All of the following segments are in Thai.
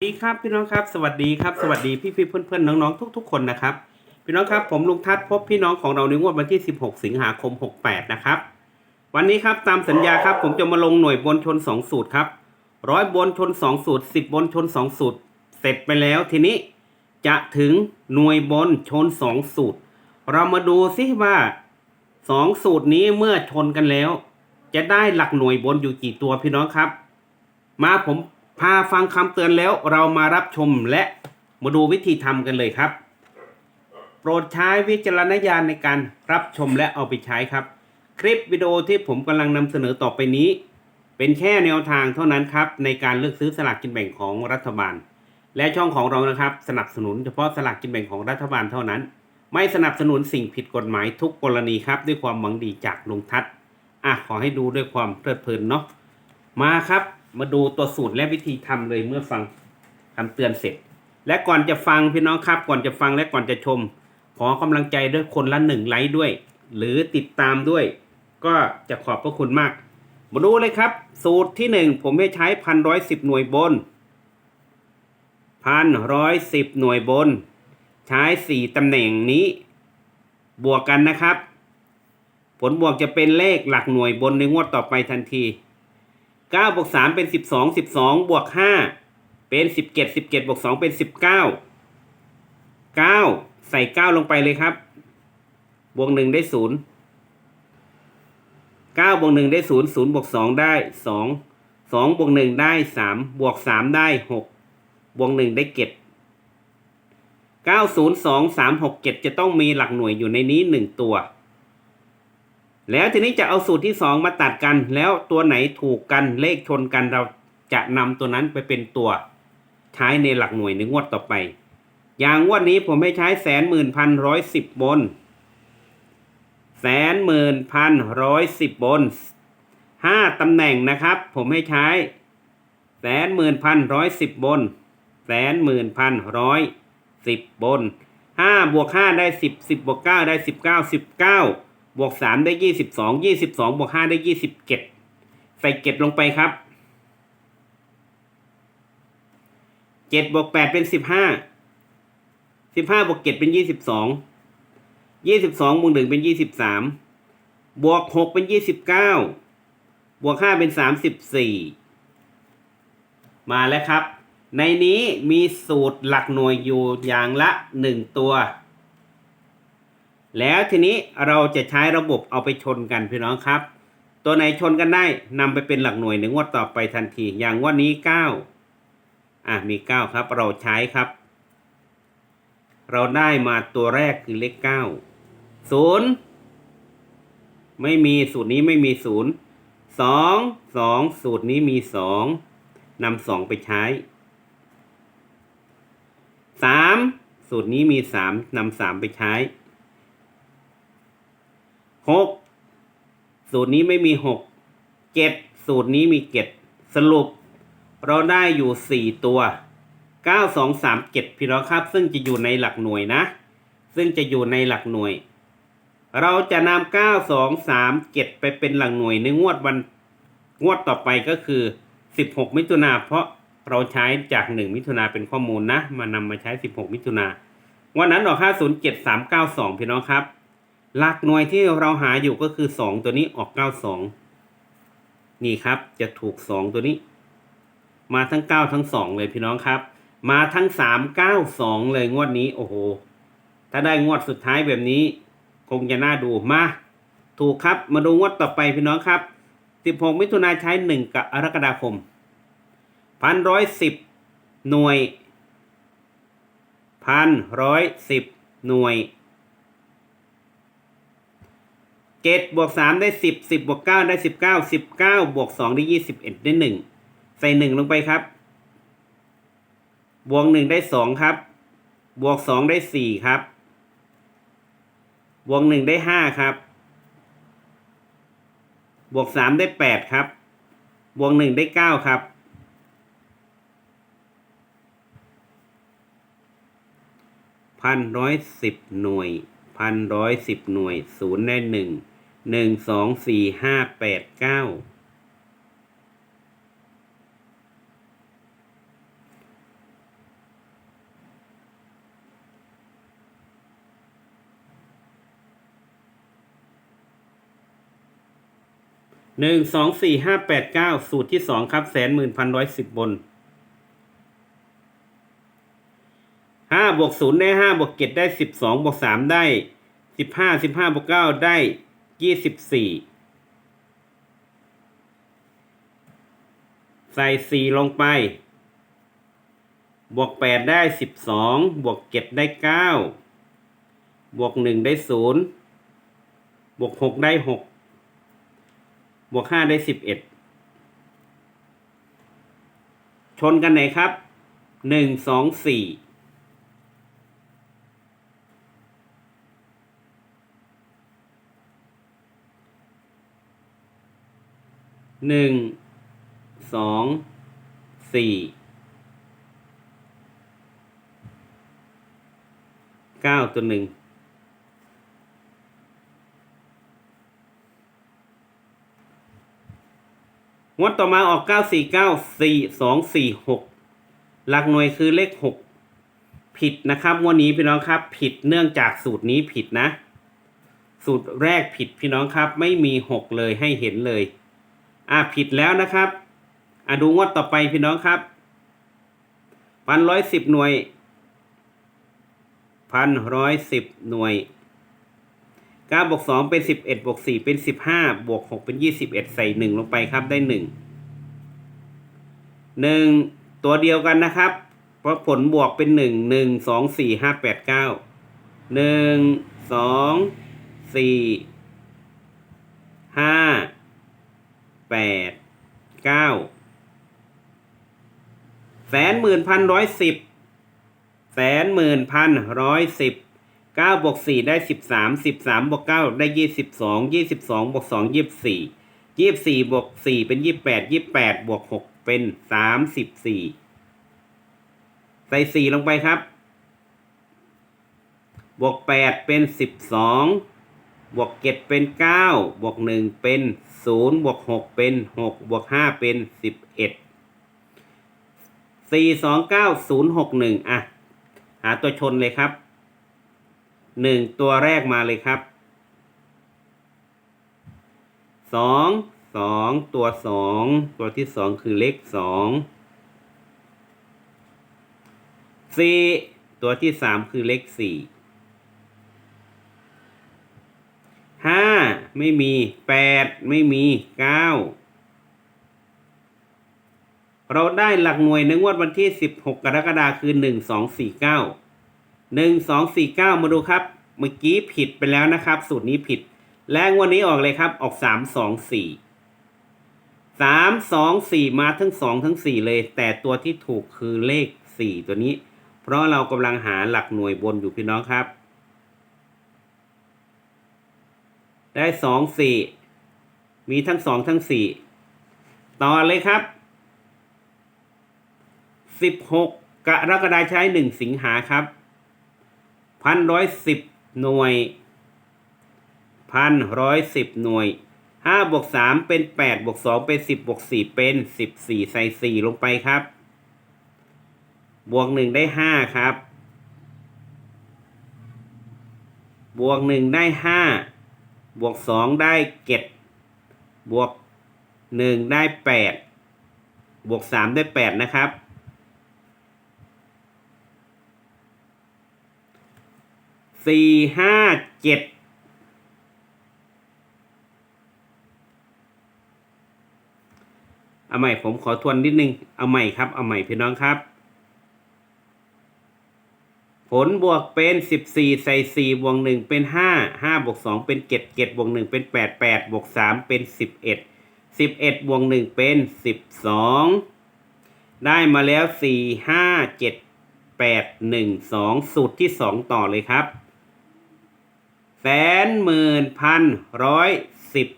สวัสดีครับพี่น้องครับสวัสดีครับสวัสดีพี่พี่เพื่อนเพื่อนๆน้องๆทุก ๆ คนนะครับพี่น้องครับผมลุงทัศน์พบพี่น้องของเราในงวดวันที่ 16 สิงหาคม 68 นะครับวันนี้ครับตามสัญญาครับผมจะมาลงหน่วยบนชน 2 สูตรครับร้อยบนชน 2 สูตร 10 บนชน 2 สูตร เสร็จไปแล้วทีนี้จะถึงหน่วยบนชน 2 สูตร เรามาดูซิว่า 2 สูตรนี้เมื่อชนกันแล้ว จะได้หลักหน่วยบนอยู่กี่ตัวพี่น้องครับ มาผม พาฟังคำเตือนแล้วเรามารับชมและมาดูวิธีทำกันเลยครับ โปรดใช้วิจารณญาณในการรับชมและเอาไปใช้ครับ คลิปวิดีโอที่ผมกำลังนำเสนอต่อไปนี้ เป็นแค่แนวทางเท่านั้นครับ ในการเลือกซื้อสลากกินแบ่งของรัฐบาล และช่องของเรานะครับ สนับสนุนเฉพาะสลากกินแบ่งของรัฐบาลเท่านั้น ไม่สนับสนุนสิ่งผิดกฎหมายทุกกรณีครับ ด้วยความหวังดีจากลุงทัศน์อะขอให้ดูด้วยความเพลิดเพลินเนาะมาครับ มาดูตัวสูตรและวิธีทำเลยเมื่อฟังคำเตือนเสร็จ และก่อนจะฟังพี่น้องครับ ก่อนจะฟังและก่อนจะชม ขอกำลังใจด้วยคนละหนึ่งไลค์ด้วย หรือติดตามด้วย ก็จะขอบพระคุณมาก มาดูเลยครับ สูตรที่หนึ่งผมให้ใช้พันร้อยสิบหน่วยบนพันร้อยสิบหน่วยบน ใช้สี่ตำแหน่งนี้ บวกกันนะครับ ผลบวกจะเป็นเลขหลักหน่วยบนในงวดต่อไปทันที 9บวก3เป็น12 12บวก5เป็น17 17บวก2เป็น19 9ใส่9ลงไปเลยครับ บวก1ได้0 9บวก1ได้0 0บวก2ได้2 2บวก1ได้3บวก3ได้6บวก1ได้เจ็ด9 0 2 3 6 7จะต้องมีหลักหน่วยอยู่ในนี้1ตัว แล้วทีนี้จะเอาสูตรที่สองมาตัดกัน แล้วตัวไหนถูกกันเลขชนกันเราจะนำตัวนั้นไปเป็นตัวใช้ในหลักหน่วยในงวดต่อไป อย่างงวดนี้ผมให้ใช้แสนหมื่นพันร้อยสิบบนแสนหมื่นพันร้อยสิบบนห้าตำแหน่งนะครับ ผมให้ใช้แสนหมื่นพันร้อยสิบบนแสนหมื่นพันร้อยสิบบนห้าบวกห้าได้สิบสิบบวกเก้าได้สิบเก้าสิบเก้า บวกสามได้ยี่สิบสองยี่สิบสองบวกห้าได้ยี่สิบเจ็ดใส่เจ็ดลงไปครับเจ็ดบวกแปดเป็นสิบห้าสิบห้าบวกเจ็ดเป็นยี่สิบสองยี่สิบสองบวกหนึ่งเป็นยี่สิบสามบวกหกเป็นยี่สิบเก้าบวกห้าเป็นสามสิบสี่มาแล้วครับ ในนี้มีสูตรหลักหน่วยอยู่อย่างละหนึ่งตัว แล้วทีนี้เราจะใช้ระบบเอาไปชนกันพี่น้องครับ ตัวไหนชนกันได้นำไปเป็นหลักหน่วยในงวดต่อไปทันที อย่างงวดนี้เก้าอะมีเก้าครับ เราใช้ครับ เราได้มาตัวแรกคือเลขเก้าศูนย์ไม่มีสูตรนี้ไม่มีศูนย์สองสองสูตรนี้มีสองนำสองไปใช้สามสูตรนี้มีสามนำสามไปใช้ หกสูตรนี้ไม่มีหกเจ็ดสูตรนี้มีเจ็ดสรุป เราได้อยู่สี่ตัวเก้าสองสามเจ็ดพี่น้องครับ ซึ่งจะอยู่ในหลักหน่วยนะ ซึ่งจะอยู่ในหลักหน่วย เราจะนำเก้าสองสามเจ็ดไปเป็นหลักหน่วยในงวดวันงวดต่อไปก็คือสิบหกมิถุนาเพราะเราใช้จากหนึ่งมิถุนาเป็นข้อมูลนะ มานำมาใช้สิบหกมิถุนาวันนั้นออกห้าศูนย์เจ็ดสามเก้าสองพี่น้องครับ หลักหน่วยที่เราหาอยู่ก็คือสองตัวนี้ออกเก้าสองนี่ครับจะถูกสองตัวนี้ มาทั้งเก้าทั้งสองเลยพี่น้องครับ มาทั้งสามเก้าสองเลยงวดนี้โอ้โห ถ้าได้งวดสุดท้ายแบบนี้ คงจะน่าดูมา ถูกครับมาดูงวดต่อไปพี่น้องครับสิบหกมิถุนายนใช้หนึ่งกรกฎาคมพันร้อยสิบหน่วยพันร้อยสิบหน่วย เจ็ดบวกสามได้สิบสิบบวกเก้าได้สิบเก้าสิบเก้าบวกสองได้ยี่สิบเอ็ดได้หนึ่งใส่หนึ่งลงไปครับ บวกหนึ่งได้สองครับ บวกสองได้สี่ครับ บวกหนึ่งได้ห้าครับ บวกสามได้แปดครับ บวกหนึ่งได้เก้าครับ พันร้อยสิบหน่วย พันร้อยสิบหน่วยศูนย์ได้หนึ่งหนึ่งสองสี่ห้าแปดเก้าหนึ่งสองสี่ห้าแปดเก้าสูตรที่สองครับแสนหมื่นพันร้อยสิบบน ห้าบวกศูนย์ได้ห้าบวกเจ็ดได้สิบสองบวกสามได้สิบห้าสิบห้าบวกเก้าได้ยี่สิบสี่ใส่สี่ลงไป บวกแปดได้สิบสองบวกเจ็ดได้เก้าบวกหนึ่งได้ศูนย์บวกหกได้หกบวกห้าได้สิบเอ็ดชนกันไหนครับหนึ่งสองสี่ หนึ่งสองสี่เก้าตัวหนึ่งงวดต่อมาออกเก้าสี่เก้าสี่สองสี่หกหลักหน่วยคือเลขหกผิดนะครับงวดนี้พี่น้องครับ ผิดเนื่องจากสูตรนี้ผิดนะ สูตรแรกผิดพี่น้องครับ ไม่มีหกเลยให้เห็นเลย อ่าผิดแล้วนะครับอ่าดูงวดต่อไปพี่น้องครับพันร้อยสิบหน่วยพันร้อยสิบหน่วยเก้าบวกสองเป็นสิบเอ็ดบวกสี่เป็นสิบห้าบวกหกเป็นยี่สิบเอ็ดใส่หนึ่งลงไปครับได้หนึ่งหนึ่งตัวเดียวกันนะครับ เพราะผลบวกเป็นหนึ่งหนึ่งสองสี่ห้าแปดเก้าหนึ่งสองสี่ห้า แปดเก้าแสนหมื่นพันร้อยสิบแสนหมื่นพันร้อยสิบเก้าบวกสี่ได้สิบสามสิบสามบวกเก้าได้ยี่สิบสองยี่สิบสองบวกสองยี่สิบสี่ยี่สิบสี่บวกสี่เป็นยี่สิบแปดยี่สิบแปดบวกหกเป็นสามสิบสี่ใส่สี่ลงไปครับ บวกแปดเป็นสิบสอง บวกเจ็ดเป็นเก้าบวกหนึ่งเป็นศูนย์บวกหกเป็นหกบวกห้าเป็นสิบเอ็ดสี่สองเก้าศูนย์หกหนึ่งอะ หาตัวชนเลยครับหนึ่งตัวแรกมาเลยครับสองสองตัวสองตัวที่สองคือเลขสองสี่ตัวที่สามคือเลขสี่ ห้าไม่มีแปดไม่มีเก้าเราได้หลักหน่วยในงวดวันที่ 16 กรกฎาคมคือ 1249 1249 มาดูครับ เมื่อกี้ผิดไปแล้วนะครับ สูตรนี้ผิด และงวดนี้ออกเลยครับออก 324 324 มาทั้ง 2 ทั้ง 4 เลย แต่ตัวที่ถูกคือเลข 4 ตัวนี้ เพราะเรากำลังหาหลักหน่วยบนอยู่พี่น้องครับ ได้2 4มีทั้ง2ทั้ง4ต่อเลยครับสิบหกกรกฎาใช้หนึ่งสิงหาครับพันร้อยสิบหน่วยพันร้อยสิบหน่วยห้าบวกสามเป็นแปดบวกสองเป็นสิบบวกสี่เป็นสิบสี่ใส่สี่ลงไปครับ บวกหนึ่งได้ห้าครับ บวกหนึ่งได้ห้า บวกสองได้เจ็ดบวกหนึ่งได้แปดบวกสามได้แปดนะครับ สี่ห้าเจ็ดเอาใหม่ผมขอทวนนิดนึง เอาใหม่ครับ เอาใหม่พี่น้องครับ ผลบวกเป็นสิบสี่ใส่สี่บวกหนึ่งเป็นห้าห้าบวกสองเป็นเจ็ดเจ็ดบวกหนึ่งเป็นแปดแปดบวกสามเป็นสิบเอ็ดสิบเอ็ดวกหนึ่งเป็นสิบสองได้มาแล้วสี่ห้าเจ็ดแปดหนึ่งสองสูตรที่สองต่อเลยครับ แสนหมื่นพันร้อยสิบ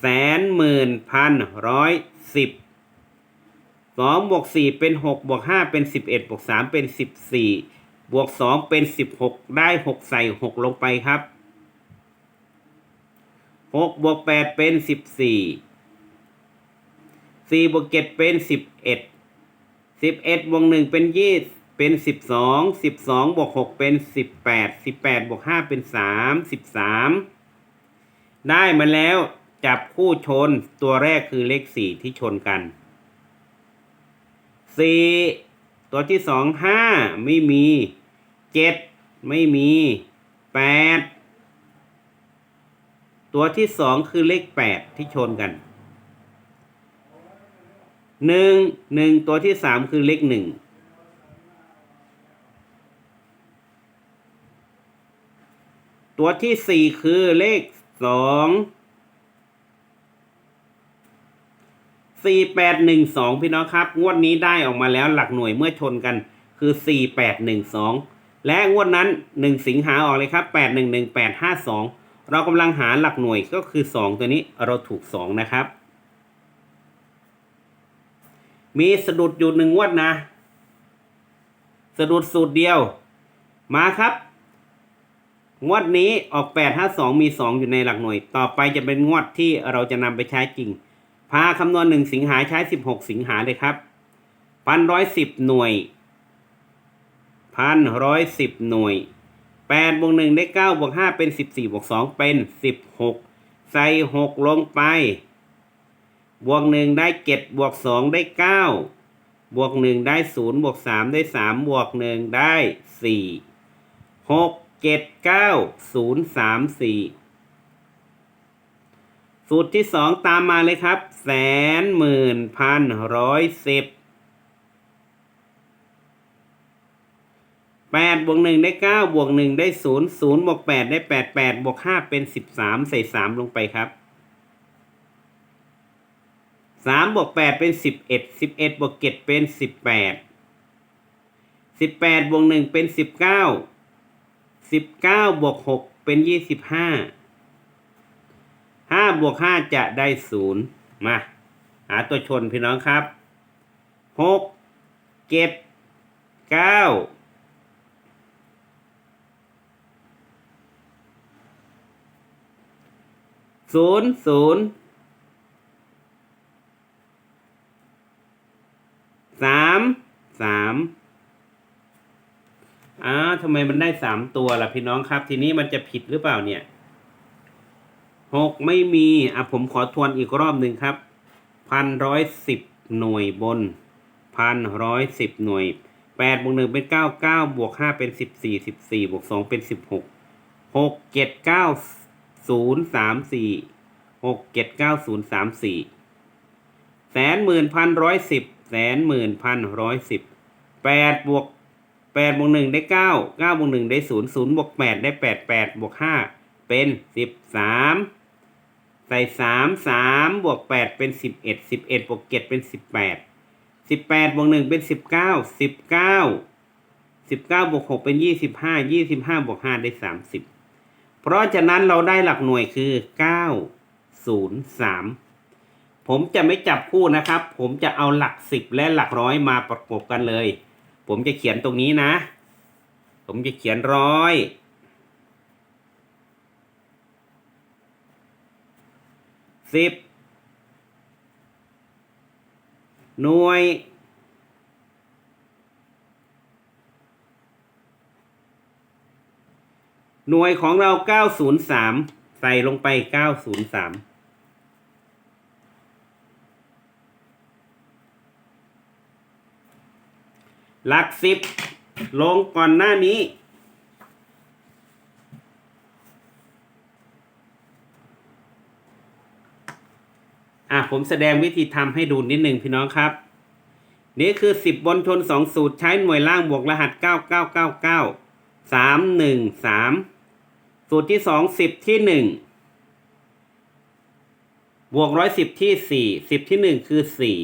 แสนหมื่นพันร้อยสิบ สองบวกสี่เป็นหกบวกห้าเป็นสิบเอ็ดบวกสามเป็นสิบสี่บวกสองเป็นสิบหกได้หกใส่หกลงไปครับหกบวกแปดเป็นสิบสี่สี่บวกเจ็ดเป็นสิบเอ็ดสิบเอ็ดบวกหนึ่งเป็นยี่เป็นสิบสองสิบสองบวกหกเป็นสิบแปดสิบแปดบวกห้าเป็นสามสิบสามได้มาแล้วจับคู่ชนตัวแรกคือเลขสี่ที่ชนกัน สี่ตัวที่สองห้าไม่มีเจ็ดไม่มีแปดตัวที่สองคือเลขแปดที่ชนกันหนึ่งหนึ่งตัวที่สามคือเลขหนึ่งตัวที่สี่คือเลขสอง สี่แปดหนึ่งสองพี่น้องครับ งวดนี้ได้ออกมาแล้วหลักหน่วยเมื่อชนกันคือสี่แปดหนึ่งสองและงวดนั้นหนึ่งสิงหาออกเลยครับแปดหนึ่งหนึ่งแปดห้าสองเรากำลังหาหลักหน่วยก็คือสองตัวนี้เราถูกสองนะครับ มีสะดุดอยู่หนึ่งงวดนะ สะดุดสูตรเดียว มาครับงวดนี้ออกแปดห้าสองมีสองอยู่ในหลักหน่วย ต่อไปจะเป็นงวดที่เราจะนำไปใช้จริง พาคำนวณหนึ่งสิงหาใช้สิบหกสิงหาเลยครับพันร้อยสิบหน่วยพันร้อยสิบหน่วยแปดบวกหนึ่งได้เก้าบวกห้าเป็นสิบสี่บวกสองเป็นสิบหกใส่หกลงไป บวกหนึ่งได้เจ็ดบวกสองได้เก้าบวกหนึ่งได้ศูนย์บวกสามได้สามบวกหนึ่งได้สี่หกเจ็ดเก้าศูนย์สามสี่ สูตรที่สองตามมาเลยครับ แสนหมื่นพันร้อยสิบแปดบวกหนึ่งได้เก้าบวกหนึ่งได้ศูนย์ศูนย์บวกแปดได้แปดแปดบวกห้าเป็นสิบสามใส่สามลงไปครับสามบวกแปดเป็นสิบเอ็ดสิบเอ็ดบวกเจ็ดเป็นสิบแปดสิบแปดบวกหนึ่งเป็นสิบเก้าสิบเก้าบวกหกเป็นยี่สิบห้า ห้าบวกห้าจะได้ศูนย์มา หาตัวชนพี่น้องครับหกเจ็ดเก้าศูนย์ศูนย์สามสามอ้าวทำไมมันได้สามตัวล่ะพี่น้องครับ ทีนี้มันจะผิดหรือเปล่าเนี่ย หกไม่มีอะผมขอทวนอีกรอบหนึ่งครับพันร้อยสิบหน่วยบนพันร้อยสิบหน่วยแปดบวกหนึ่งเป็นเก้าเก้าบวกห้าเป็นสิบสี่สิบสี่บวกสองเป็นสิบหกหกเจ็ดเก้าศูนย์สามสี่หกเจ็ดเก้าศูนย์สามสี่แสนหมื่นพันร้อยสิบแสนหมื่นพันร้อยสิบแปดบวกแปดบวกหนึ่งได้เก้าเก้าบวกหนึ่งได้ศูนย์ศูนย์บวกแปดได้แปดแปดบวกห้าเป็นสิบสาม ใส่สามสามบวกแปดเป็นสิบเอ็ดสิบเอ็ดบวกเจ็ดเป็นสิบแปดสิบแปดบวกหนึ่งเป็นสิบเก้าสิบเก้าสิบเก้าบวกหกเป็นยี่สิบห้ายี่สิบห้าบวกห้าได้สามสิบเพราะฉะนั้นเราได้หลักหน่วยคือเก้าศูนย์สามผมจะไม่จับคู่นะครับ ผมจะเอาหลักสิบและหลักร้อยมาประกบกันเลย ผมจะเขียนตรงนี้นะ ผมจะเขียนร้อย สิบหน่วย หน่วยของเรา 903 ใส่ลงไป 903หลักสิบลงก่อนหน้านี้ อะผมแสดงวิธีทำให้ดูนิดหนึ่งพี่น้องครับ นี่คือ 10บนชน 2 สูตรใช้หน่วยล่างบวกรหัส 9999สามหนึ่งสามสูตรที่สองสิบที่หนึ่งบวกร้อยสิบที่สี่สิบที่หนึ่งคือสี่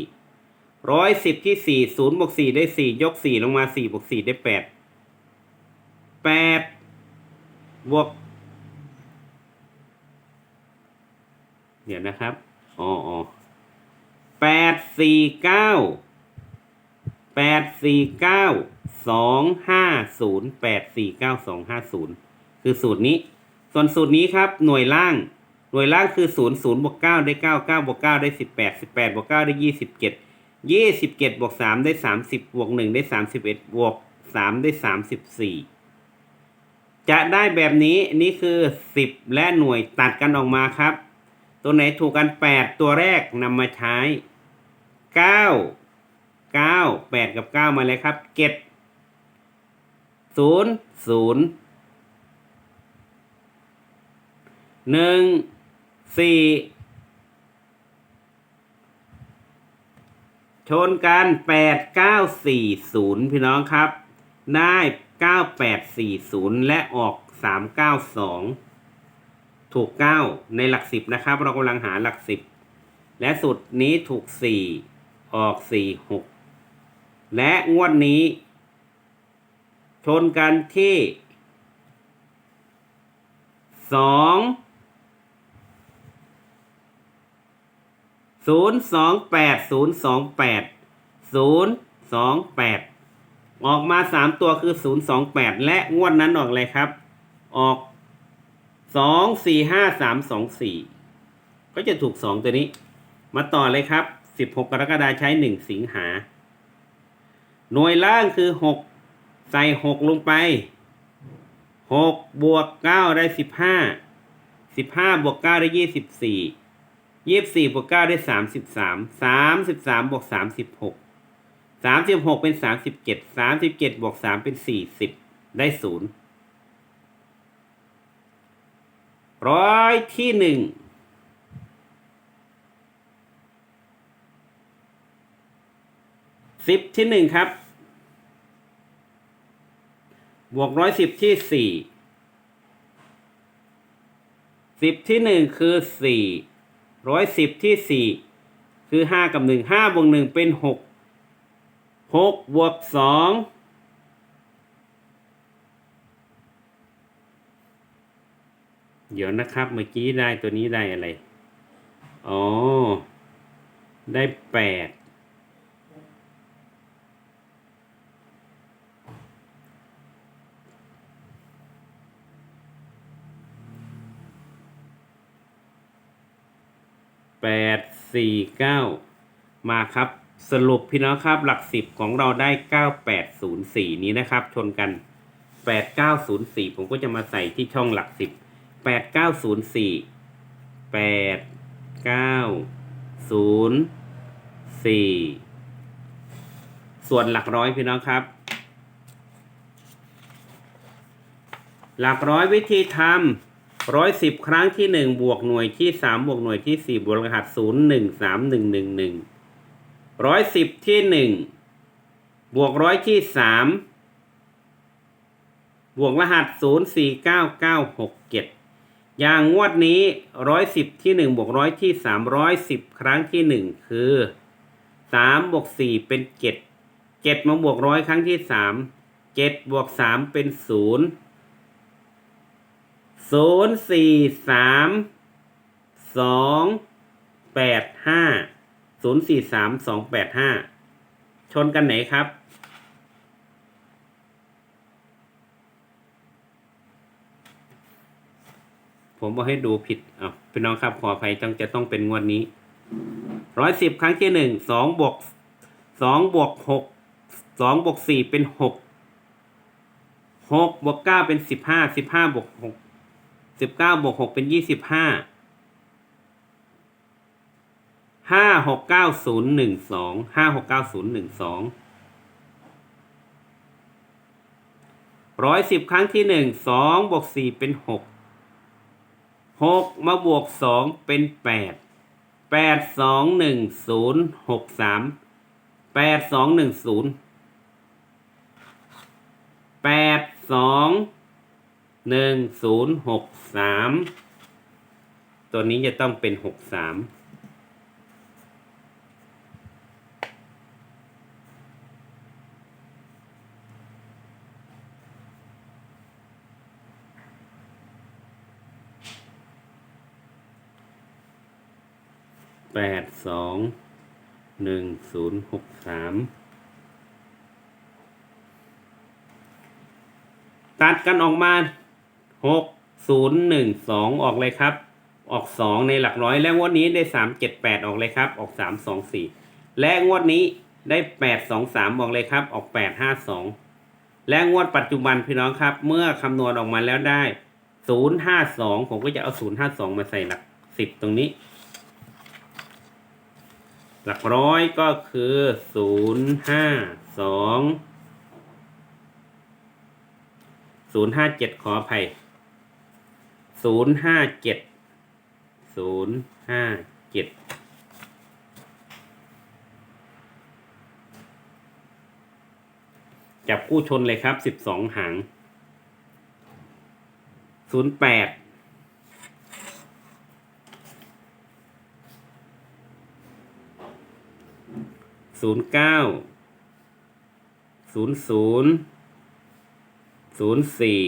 ร้อยสิบที่สี่ศูนย์บวกสี่ได้สี่ยกสี่ลงมาสี่บวกสี่ได้แปดแปดบวก เดี๋ยวนะครับ อ๋ออ๋อแปดสี่เก้าแปดสี่เก้าสองห้าศูนย์แปดสี่เก้าสองห้าศูนย์คือสูตรนี้ ส่วนสูตรนี้ครับ หน่วยล่าง หน่วยล่างคือศูนย์ศูนย์บวกเก้าได้เก้าเก้าบวกเก้าได้สิบแปดสิบแปดบวกเก้าได้ยี่สิบเจ็ดยี่สิบเจ็ดบวกสามได้สามสิบบวกหนึ่งได้สามสิบเอ็ดบวกสามได้สามสิบสี่จะได้แบบนี้นี่คือสิบและหน่วยตัดกันออกมาครับ ตัวไหนถูกกันแปดตัวแรกนำมาใช้เก้าเก้าแปดกับเก้ามาเลยครับ เก็ดศูนย์ศูนย์หนึ่งสี่ชนกันแปดเก้าสี่ศูนย์พี่น้องครับ ได้เก้าแปดสี่ศูนย์และออกสามเก้าสอง ถูกเก้าในหลักสิบนะครับ เรากำลังหาหลักสิบและสุดนี้ถูกสี่ออกสี่หกและงวดนี้ ชนกันที่สองศูนย์สองแปดศูนย์สองแปดศูนย์สองแปดออกมาสามตัวคือศูนย์สองแปดและงวดนั้นออกเลยครับ ออก สองสี่ห้าสามสองสี่ก็จะถูกสองตัวนี้ มาต่อเลยครับสิบหกกรกฎาคมใช้หนึ่งสิงหา หน่วยล่างคือหกใส่หกลงไปหกบวกเก้าได้สิบห้าสิบห้าบวกเก้าได้ยี่สิบสี่ยี่สิบสี่บวกเก้าได้สามสิบสามสามสิบสามบวกสามสิบหกสามสิบหกเป็นสามสิบเจ็ดสามสิบเจ็ดบวกสามเป็นสี่สิบได้ศูนย์ ร้อยที่หนึ่งสิบที่หนึ่งครับ บวกร้อยสิบที่สี่สิบที่หนึ่งคือสี่ร้อยสิบที่สี่คือห้ากับหนึ่งห้าบวกหนึ่งเป็นหกหกบวกสอง เดี๋ยวนะครับ เมื่อกี้ได้ตัวนี้ได้อะไร อ๋อ ได้แปดแปดสี่เก้ามาครับ สรุปพี่น้องครับ หลักสิบของเราได้เก้าแปดศูนย์สี่นี้นะครับ ชนกันแปดเก้าศูนย์สี่ผมก็จะมาใส่ที่ช่องหลักสิบ แปดเก้าศูนย์สี่แปดเก้าศูนย์สี่ส่วนหลักร้อยพี่น้องครับ หลักร้อยวิธีทำร้อยสิบครั้งที่หนึ่งบวกหน่วยที่สามบวกหน่วยที่สี่บวกรหัสศูนย์หนึ่งสามหนึ่งหนึ่งหนึ่งร้อยสิบที่หนึ่งบวกร้อยที่สามบวกรหัสศูนย์สี่เก้าเก้าหกเจ็ด อย่างงวดนี้ร้อยสิบที่หนึ่งบวกร้อยที่สามร้อยสิบครั้งที่หนึ่งคือสามบวกสี่เป็นเจ็ดเจ็ดมาบวกร้อยครั้งที่สามเจ็ดบวกสามเป็นศูนย์ศูนย์สี่สามสองแปดห้าศูนย์สี่สามสองแปดห้าชนกันไหนครับ ผมบอกให้ดูผิดอะพี่น้องครับขออภัยต้องจะต้องเป็นงวดนี้ร้อยสิบครั้งที่หนึ่งสองบวกสองบวกหกสองบวกสี่เป็นหกหกบวกเก้าเป็นสิบห้าสิบห้าบวกหกสิบเก้าบวกหกเป็นยี่สิบห้าห้าหกเก้าศูนย์หนึ่งสองห้าหกเก้าศูนย์หนึ่งสองร้อยสิบครั้งที่หนึ่งสองบวกสี่เป็นหก หกมาบวกสองเป็นแปดแปดสองหนึ่งศูนย์หกสามแปดสองหนึ่งศูนย์แปดสองหนึ่งศูนย์หกสามตัวนี้จะต้องเป็นหกสาม ปดสองหนึ่งศูนย์หกสามตัดกันออกมาหกศูนย์หนึ่งสองออกเลยครับ ออกสองในหลักร้อย และงวดนี้ได้สามเจ็ดแปดออกเลยครับ ออกสามสองสี่และงวดนี้ได้แปดสองสามออกเลยครับ ออกแปดห้าสองและงวดปัจจุบันพี่น้องครับ เมื่อคำนวณออกมาแล้วได้ศูนย์ห้าสองผมก็จะเอาศูนย์ห้าสองมาใส่หลักสิบตรงนี้ หลักร้อยก็คือศูนย์ห้าสองศูนย์ห้าเจ็ดขออภัยศูนย์ห้าเจ็ดศูนย์ห้าเจ็ดจับคู่ชนเลยครับสิบสองหางศูนย์แปด ศูนย์เก้าศูนย์ศูนย์ศูนย์สี่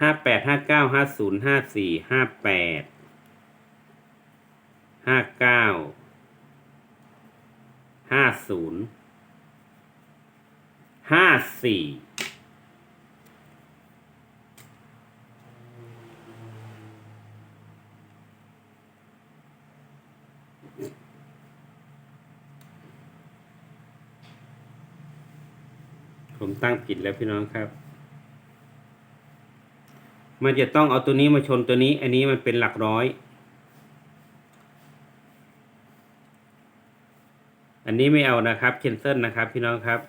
ห้าแปดห้าเก้าห้าศูนย์ห้าสี่ห้าแปดห้าเก้าห้าศูนย์ห้าสี่ ผมตั้งผิดแล้วพี่น้องครับ มันจะต้องเอาตัวนี้มาชนตัวนี้ อันนี้มันเป็นหลักร้อย อันนี้ไม่เอานะครับเคนเซิลนะครับ พี่น้องครับ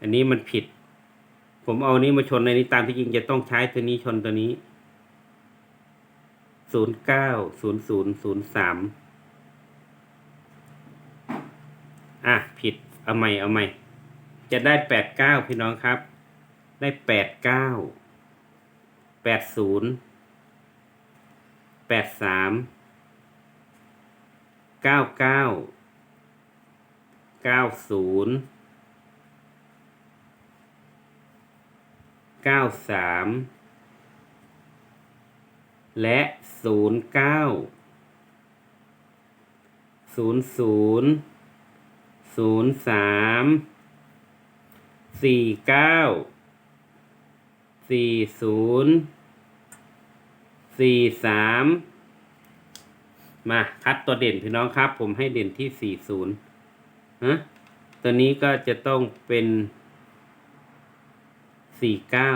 อันนี้มันผิด ผมเอานี้มาชนในนี้ตามที่จริงจะต้องใช้ตัวนี้ชนตัวนี้ศูนย์เก้าศูนย์ศูนย์ศูนย์สาม อะผิดเอาใหม่เอาใหม่ จะได้แปดเก้าพี่น้องครับ ได้แปดเก้าแปดศูนย์แปดสามเก้าเก้าเก้าศูนย์เก้าสามและศูนย์เก้าศูนย์ศูนย์ ศูนย์สามสี่เก้าสี่ศูนย์สี่สามมาคัดตัวเด่นพี่น้องครับ ผมให้เด่นที่สี่ศูนย์ฮะตัวนี้ก็จะต้องเป็นสี่เก้า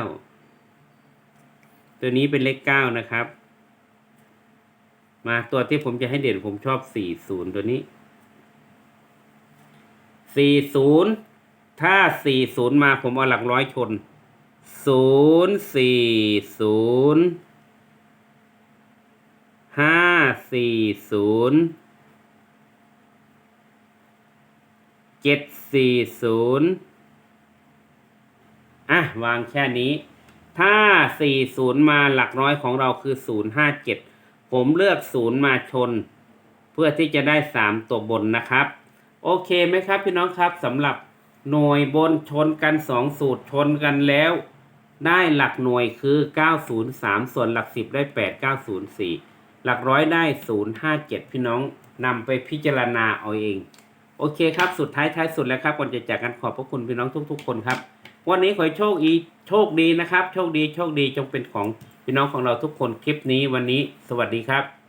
ตัวนี้เป็นเลขเก้านะครับ มาตัวที่ผมจะให้เด่นผมชอบสี่ศูนย์ตัวนี้ สี่ศูนย์ถ้าสี่ศูนย์มาผมเอาหลักร้อยชนศูนย์สี่ศูนย์ห้าสี่ศูนย์เจ็ดสี่ศูนย์อะ วางแค่นี้ ถ้าสี่ศูนย์มาหลักร้อยของเราคือศูนย์ห้าเจ็ดผมเลือกศูนย์มาชน เพื่อที่จะได้สามตัวบนนะครับ โอเคไหมครับพี่น้องครับสำหรับหน่วยบนชนกันสองสูตรชนกันแล้ว ได้หลักหน่วยคือ 903 ส่วนหลักสิบได้ 8904 หลักร้อยได้ 057 พี่น้องนำไปพิจารณาเอาเอง โอเคครับสุดท้ายท้ายสุดแล้วครับก่อนจะจากกันขอบพระคุณพี่น้องทุก ๆ คนครับ วันนี้ขอโชคดีโชคดีนะครับ โชคดีโชคดีจงเป็นของพี่น้องของเราทุกคนคลิปนี้วันนี้ สวัสดีครับ